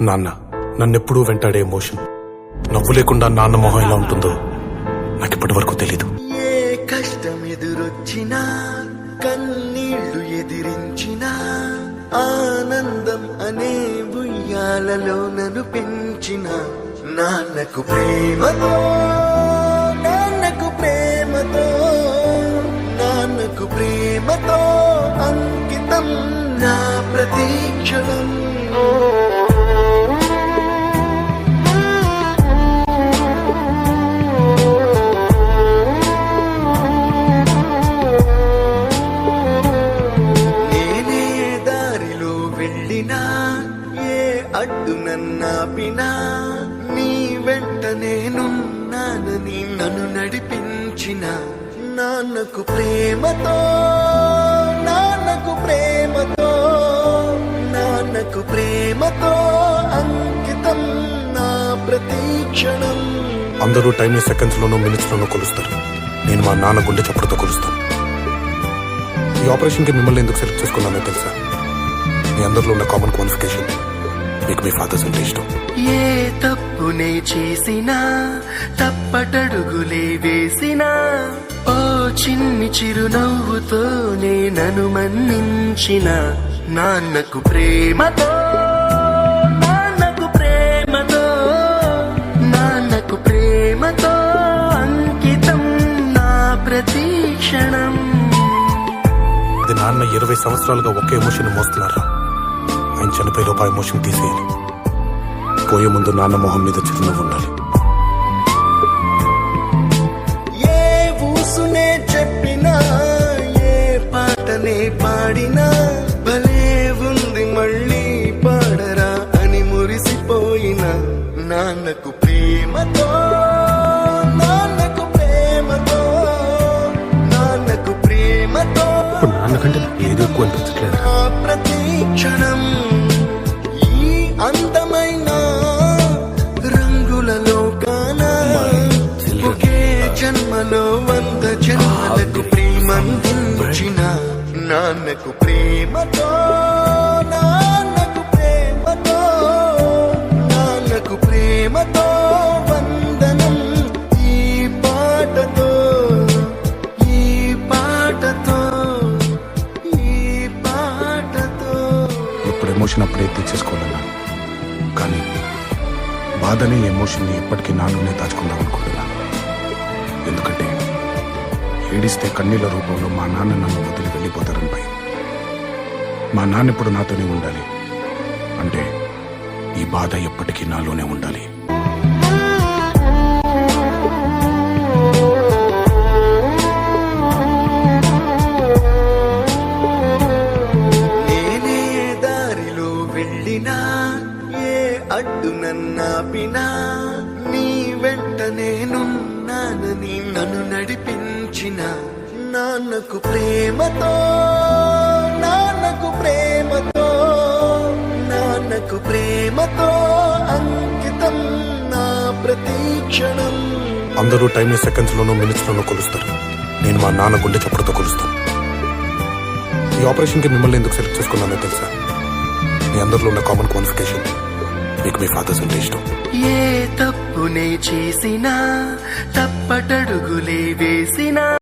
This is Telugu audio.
నాన్న నన్నెప్పుడూ వెంటాడే ఎమోషన్. నవ్వు లేకుండా నాన్న మొహం ఎలా ఉంటుందో నాకు ఇప్పటి వరకు తెలీదు. ఏ కష్టం ఎదురొచ్చినా కన్నీళ్ళు ఎదిరించినా ఆనందం అనే ఉయ్యాలలో నన్ను పెంచిన నాన్నకు ప్రేమతో నాన్నకు ప్రేమతో నాన్నకు ప్రేమతో అంకితం నా ప్రతీక్షణం ఏ అడ్డు నన్నాపినా నీ వెంట నేనున్నానని నన్ను నడిపించిన నాన్నకు ప్రేమతో నాన్నకు ప్రేమతో నాన్నకు ప్రేమతో అంకితం నా ప్రతీక్షణం అందరూ టైంని సెకండ్స్ లోనూ మినిట్స్ లోనూ కొలుస్తారు. నేను మా నాన్న గుండె చప్పుడుతో కొలుస్తాను. ఈ ఆపరేషన్కి మిమ్మల్ని ఎందుకు సెలెక్ట్ చేసుకున్నానో తెలుసా? మీ అందరిలో ఉన్న కామన్ క్వాలిఫికేషన్ మీకు మీ ఫాదర్స్ అంటే ఇష్టం. ఏ తప్పునే చేసినా తప్పటడుగులే వేసినా ఓ చిన్ని చిరునవ్వుతోనే నన్ను మన్నించిన నాన్నకు ప్రేమతో నాన్నకు ప్రేమతో నాన్నకు ప్రేమతో అంకితం నా ప్రతీక్షణం అది నాన్న ఇరవై సంవత్సరాలుగా ఒకే ఎమోషన్ మోస్తున్నారా? ఆయన చనిపోయేలోపు ఆ ఎమోషన్ తీసేయాలి. పోయే ముందు నాన్న మొహం మీద చిరునవ్వు ఉండాలి. ఏ ఊసునే చెప్పినా ఏ పాటనే పాడినా భలే ఉంది మళ్ళీ పాడరా అని మురిసిపోయిన నాన్నకు ప్రేమతో నాన్నకు ప్రేమతో నాన్నకు ప్రేమతో. నాన్నకంటే ఏది ఎక్కువ అనిపించట్లేదు. నాన్నకు ప్రేమతో నాన్నకు ప్రేమతో నాన్నకు ప్రేమతో వందనం ఈ పాటతో ఈ పాటతో ఈ పాటతో. ఇప్పుడు ఎమోషన్ అప్పుడే తీసేసుకోవాలన్నా కానీ బాధని ఎమోషన్ని ఎప్పటికీ నాలోనే దాచుకుందాం అనుకుంటున్నాను ఎందుకంటే ఏడిస్తే కన్నీళ్ళ రూపంలో మా నాన్న నన్ను వదిలి వెళ్ళిపోతారు. మా నాన్న ఇప్పుడు నాతోనే ఉండాలి. అంటే ఈ బాధ ఎప్పటికీ నాలోనే ఉండాలి. నేనే దారిలో వెళ్ళినా ఏ అడ్డు నన్నాపినా నీ వెంట నేనున్నానని నన్ను నడిపించిన నాన్నకు ప్రేమతో నాన్నకు ప్రేమతో నాన్నకు ప్రేమతో అంకితం నా ప్రతీక్షణం అందరూ టైంని సెకండ్స్ లోనూ మినిట్స్ లోనూ కొలుస్తారు. నేను మా నాన్న గుండె చప్పుడుతో కొలుస్తాను. ఈ ఆపరేషన్కి మిమ్మల్ని ఎందుకు సెలెక్ట్ చేసుకున్నానో తెలుసా? మీ అందరిలో ఉన్న కామన్ క్వాలిఫికేషన్. మీకు మీ ఫాదర్స్ అంటే ఇష్టం. ఏ తప్పునే చేసినా తప్పటడుగులే వేసినా